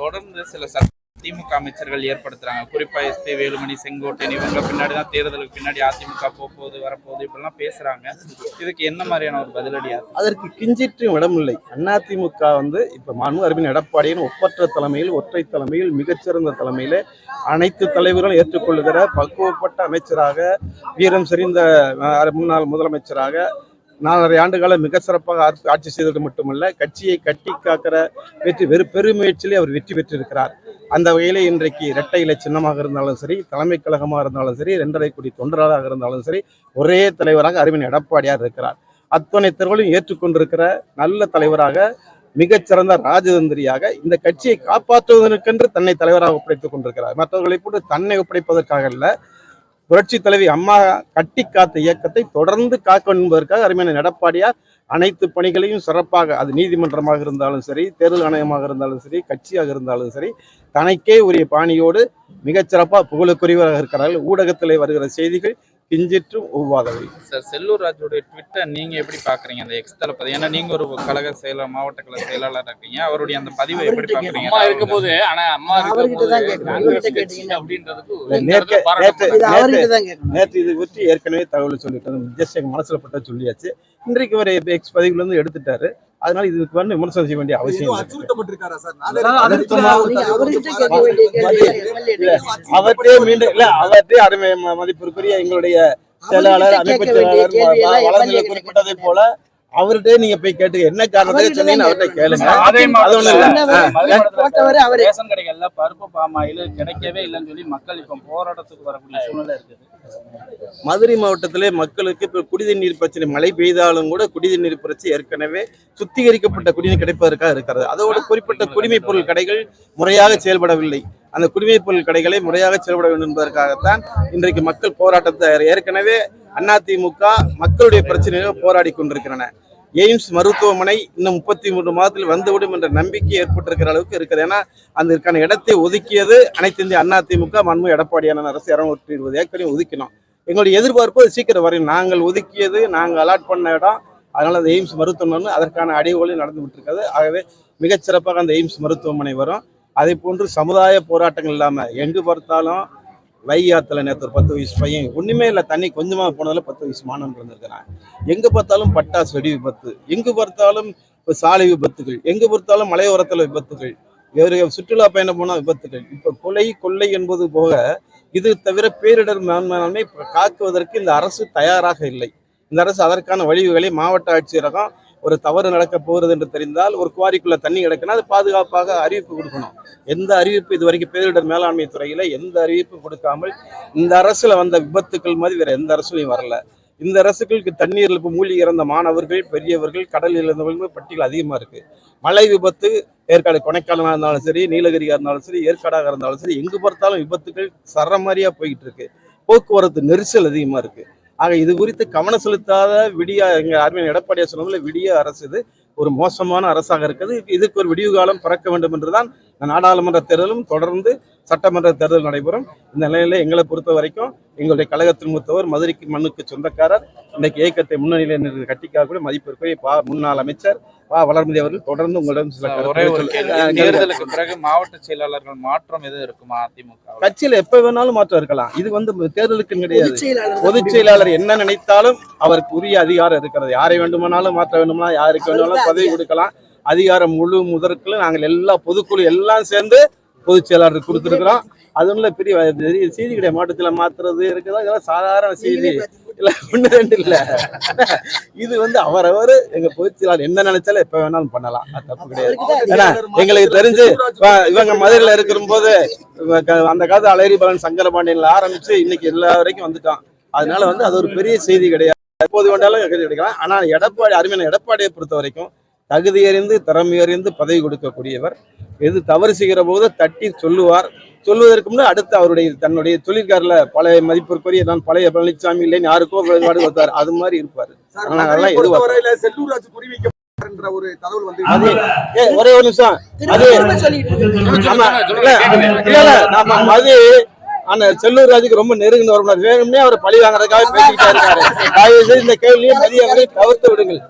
தொடர்ந்து சில சட்ட திமுக அமைச்சர்கள் ஏற்படுத்துறாங்க. குறிப்பா எஸ்பி வேலுமணி செங்கோட்டையன் இவங்க பின்னாடி தான் தேர்தலுக்கு பின்னாடி அதிமுக போகுது வரப்போகுது இப்படிலாம் பேசுறாங்க. இதுக்கு என்ன மாதிரியான ஒரு பதிலடியா அதற்கு கிஞ்சிற்றும் இடமில்லை. அதிமுக வந்து இப்ப மனு அரவிந்த் எடப்பாடியின் ஒப்பற்ற தலைமையில் ஒற்றை தலைமையில் மிகச்சிறந்த தலைமையில அனைத்து தலைவர்களும் ஏற்றுக்கொள்ளுகிற பக்குவப்பட்ட அமைச்சராக வீரம் செறிந்த முன்னாள் முதலமைச்சராக நாலரை ஆண்டுகால மிக சிறப்பாக ஆட்சி- ஆட்சி செய்தது மட்டுமல்ல கட்சியை கட்டி காக்கிற வெற்றி வெறு பெருமுயற்சியிலே அவர் வெற்றி பெற்றிருக்கிறார். அந்த வகையிலே இன்றைக்கு இரட்டை இலை சின்னமாக இருந்தாலும் சரி தலைமை கழகமாக இருந்தாலும் சரி இரண்டரை கோடி தொண்டராக இருந்தாலும் சரி ஒரே தலைவராக அரவிந்த் எடப்பாடியார் இருக்கிறார். அத்தனை தேர்வுகளையும் ஏற்றுக்கொண்டிருக்கிற நல்ல தலைவராக மிகச்சிறந்த ராஜதந்திரியாக இந்த கட்சியை காப்பாற்றுவதற்கென்று தன்னை தலைவராக ஒப்படைத்துக் கொண்டிருக்கிறார். மற்றவர்களை போட்டு தன்னை ஒப்படைப்பதற்காக அல்ல புரட்சி தலைவி அம்மா கட்டி காத்த இயக்கத்தை தொடர்ந்து காக்க என்பதற்காக அருமையான எடப்பாடியார் அனைத்து பணிகளையும் சிறப்பாக அது நீதிமன்றமாக இருந்தாலும் சரி தேர்தல் ஆணையமாக இருந்தாலும் சரி கட்சியாக இருந்தாலும் சரி தனக்கே உரிய பாணியோடு மிகச்சிறப்பாக புகழுக்குரியவராக இருக்கிறார்கள். ஊடகத்திலே வருகிற செய்திகள் கிஞ்சிற்றும் ஒவ்வாதவை சார் செல்லூர் ராஜுடைய ட்விட்டர் நீங்க எப்படி பாக்குறீங்க? அந்த எக்ஸ் தளபதி ஏன்னா நீங்க ஒரு கழக செயலர் மாவட்ட கழக செயலாளர் இருக்கீங்க. அவருடைய அந்த பதிவை எப்படி பாக்குறீங்க? அம்மா இருக்கும் போது ஆனா அம்மா நேற்று- இது பற்றி ஏற்கனவே தகவல் சொல்லிட்டோம். ஜஸ்ட் எங்க மனசுல பட்ட சொல்லியாச்சு. இன்றைக்கு ஒரு எக்ஸ் பதிவுல இருந்து எடுத்துட்டாரு. அதனால இதுக்கு வந்து விமர்சனம் செய்ய வேண்டிய அவசியம் அவர்கிட்டே மீண்டும் இல்ல. அவர்கிட்டே அருமை மதிப்பிற்குரிய எங்களுடைய செயலாளர் அமைப்பு செயலாளர் வளர்ந்து குறிப்பிட்டதை போல அவர்கிட்ட நீங்க போய் கேட்டு என்ன காரணத்தை சொன்னீங்கன்னு அவர்கிட்ட. கேளுங்க. அதே மதுரை அவரு. ரேஷன் கடைகள்ல பருப்பு பாமாயில் கிடைக்கவே இல்லைன்னு சொல்லி மக்கள் இப்ப போராட்டத்துக்கு வரக்கூடிய சூழ்நிலை இருக்குது. மதுரை மாவட்டத்திலே மக்களுக்கு இப்ப குடிநீர் பிரச்சனை மழை பெய்தாலும் கூட குடிநீர் பிரச்சனை ஏற்கனவே சுத்திகரிக்கப்பட்ட குடிநீர் கிடைப்பதற்காக இருக்கிறது. அதோடு குறிப்பிட்ட குடிமைப் பொருள் கடைகள் முறையாக செயல்படவில்லை. அந்த குடிமைப் பொருள் கடைகளை முறையாக செயல்பட வேண்டும் என்பதற்காகத்தான் இன்றைக்கு மக்கள் போராட்டத்தை ஏற்கனவே அதிமுக மக்களுடைய பிரச்சனைகளை போராடி கொண்டிருக்கின்றன. எய்ம்ஸ் மருத்துவமனை இன்னும் முப்பத்தி மூன்று மாதத்தில் வந்துவிடும் என்ற நம்பிக்கை ஏற்பட்டிருக்கிற அளவுக்கு இருக்குது. ஏன்னா அதற்கான இடத்தை ஒதுக்கியது அனைத்து இந்திய அதிமுக மன்மு எடப்பாடியான அரசு இருநூற்றி இருபது ஏக்கரையும் ஒதுக்கினோம். எங்களுடைய எதிர்பார்ப்பு அது சீக்கிரம் வரையும் நாங்கள் ஒதுக்கியது நாங்கள் அலாட் பண்ண இடம் அதனால் அந்த எய்ம்ஸ் மருத்துவமனை அதற்கான அடிவுகளும் நடந்து விட்டுருக்காது. ஆகவே மிகச்சிறப்பாக அந்த எய்ம்ஸ் மருத்துவமனை வரும். அதே போன்று சமுதாய போராட்டங்கள் இல்லாமல் எங்கு பார்த்தாலும் வைகாத்துல நேற்று ஒரு பத்து வயசு பையன் ஒன்றுமே இல்லை தண்ணி கொஞ்சமாக போனதில் பத்து வயசு மாணவன் இருந்திருக்கிறான் எங்கே பார்த்தாலும் பட்டாசு வெடி விபத்து எங்கு பார்த்தாலும் இப்போ சாலை விபத்துகள் எங்கே பார்த்தாலும் மலையோரத்தில் விபத்துகள் வேறு சுற்றுலா பயணம் போனால் விபத்துகள். இப்போ கொலை கொள்ளை என்பது போக இது தவிர பேரிடர் மேலாண்மை காக்குவதற்கு இந்த அரசு தயாராக இல்லை. இந்த அரசு அதற்கான வழிவுகளை மாவட்ட ஆட்சியரகம் ஒரு தவறு நடக்க போகிறது என்று தெரிந்தால் ஒரு குவாரிக்குள்ள தண்ணி கிடக்குன்னா அது பாதுகாப்பாக அறிவிப்பு கொடுக்கணும். எந்த அறிவிப்பு இது வரைக்கும் பேரிடர் மேலாண்மை துறையில எந்த அறிவிப்பும் கொடுக்காமல் இந்த அரசுல வந்த விபத்துக்கள் மாதிரி வேற எந்த அரசுலையும் வரல. இந்த அரசுகளுக்கு தண்ணீரில் இப்போ மூழ்கி இறந்த மாணவர்கள் பெரியவர்கள் கடலில் இருந்தவர்கள் பட்டியல் அதிகமாக இருக்கு. மழை விபத்து ஏற்காடு கொடைக்கானலாக இருந்தாலும் சரி நீலகிரியாக இருந்தாலும் சரி ஏற்காடாக இருந்தாலும் சரி எங்கு பார்த்தாலும் விபத்துகள் சரமாரியா போயிட்டு இருக்கு. போக்குவரத்து நெரிசல் அதிகமாக இருக்குது ஆக இது குறித்து கவனம் செலுத்தாத விடிய எங்க அருமையான எடப்பாடியார் சொன்னதுல விடிய அரசு இது. ஒரு மோசமான அரசாக இருக்குது இதுக்கு ஒரு விடிவு காலம் பிறக்க வேண்டும் என்றுதான் நாடாளுமன்ற தேர்தலும் தொடர்ந்து சட்டமன்ற தேர்தல் நடைபெறும். இந்த நிலையில எங்களை பொறுத்த வரைக்கும் எங்களுடைய கழகத்தின் மூத்தவர் மதுரைக்கு மண்ணுக்கு சொந்தக்காரர். இன்னைக்கு இயக்கத்தை முன்னணியில் கட்டிக்காக்கூடிய மதிப்பிற்குரிய பா முன்னாள் அமைச்சர் பா வளர்மதி அவர்கள் தொடர்ந்து உங்களிடம் சில தேர்தலுக்கு பிறகு மாவட்ட செயலாளர்கள் மாற்றம் எதுவும் இருக்குமா அதிமுக கட்சியில எப்ப வேணாலும் மாற்றம் இருக்கலாம். இது வந்து தேர்தலுக்கு கிடையாது. பொதுச் செயலாளர் பொதுச் செயலாளர் என்ன நினைத்தாலும் அவருக்கு உரிய அதிகாரம் இருக்கிறது. யாரை வேண்டுமானாலும் மாற்ற வேண்டுமா யாருக்கு வேண்டுமானாலும் பதவி கொடுக்கலாம். அதிகாரம் முழு முதற்குள்ள நாங்கள் எல்லா பொதுக்குழு எல்லாம் சேர்ந்து பொதுச் செயலாளர் கொடுத்துருக்கிறோம். அது பெரிய பெரிய செய்தி கிடையாது மாவட்டத்தில் மாத்துறது இருக்குதா இதெல்லாம் சாதாரண செய்தி. இல்ல ஒண்ணு ரெண்டு இல்ல. இது வந்து அவரவர் எங்க பொதுச் செயலாளர் என்ன நினைச்சாலும் எப்ப வேணாலும் பண்ணலாம். அது தப்பு கிடையாது. ஏன்னா, எங்களுக்கு தெரிஞ்சு இவங்க மதுரையில இருக்கிற போது இவ க- அந்த காலத்து பலன் சங்கரபாண்டியன்ல ஆரம்பிச்சு இன்னைக்கு எல்லா வரைக்கும் வந்துட்டான். அதனால வந்து அது ஒரு பெரிய செய்தி கிடையாது. எப்போது வேண்டாலும் கிடைக்கலாம். ஆனா எடப்பாடி அருமையான எடப்பாடியை பொறுத்த வரைக்கும் தகுதி அறிந்து திறமை அறிந்து பதவி கொடுக்கக்கூடியவர் எது தவறு செய்கிற போது தட்டி சொல்லுவார் சொல்வதற்கு முன்னாடி அடுத்து அவருடைய தன்னுடைய தொழிற்காரில் பழைய மதிப்பிற்குரிய நான் பழைய பழனிசாமி இல்லைன்னு யாருக்கோ வழிபாடு கொடுத்தார் அது மாதிரி இருப்பார் சார், ஆனா மதுரையை அதெல்லாம் வைக்கப்படுகின்ற ஒரு தகவல் வந்து ஒரே ஒரு நிமிஷம் அது. ஆமா இல்ல இல்ல நாம அது ஆனா செல்லூர் ராஜுக்கு ரொம்ப நெருங்கின வரணும் வேணும்னே அவர் பழி வாங்குறதுக்காக பேசிட்டா இருக்காரு தயவு செய்து இந்த கேள்வியை மதிய வரை தவிர்த்து விடுங்கள்.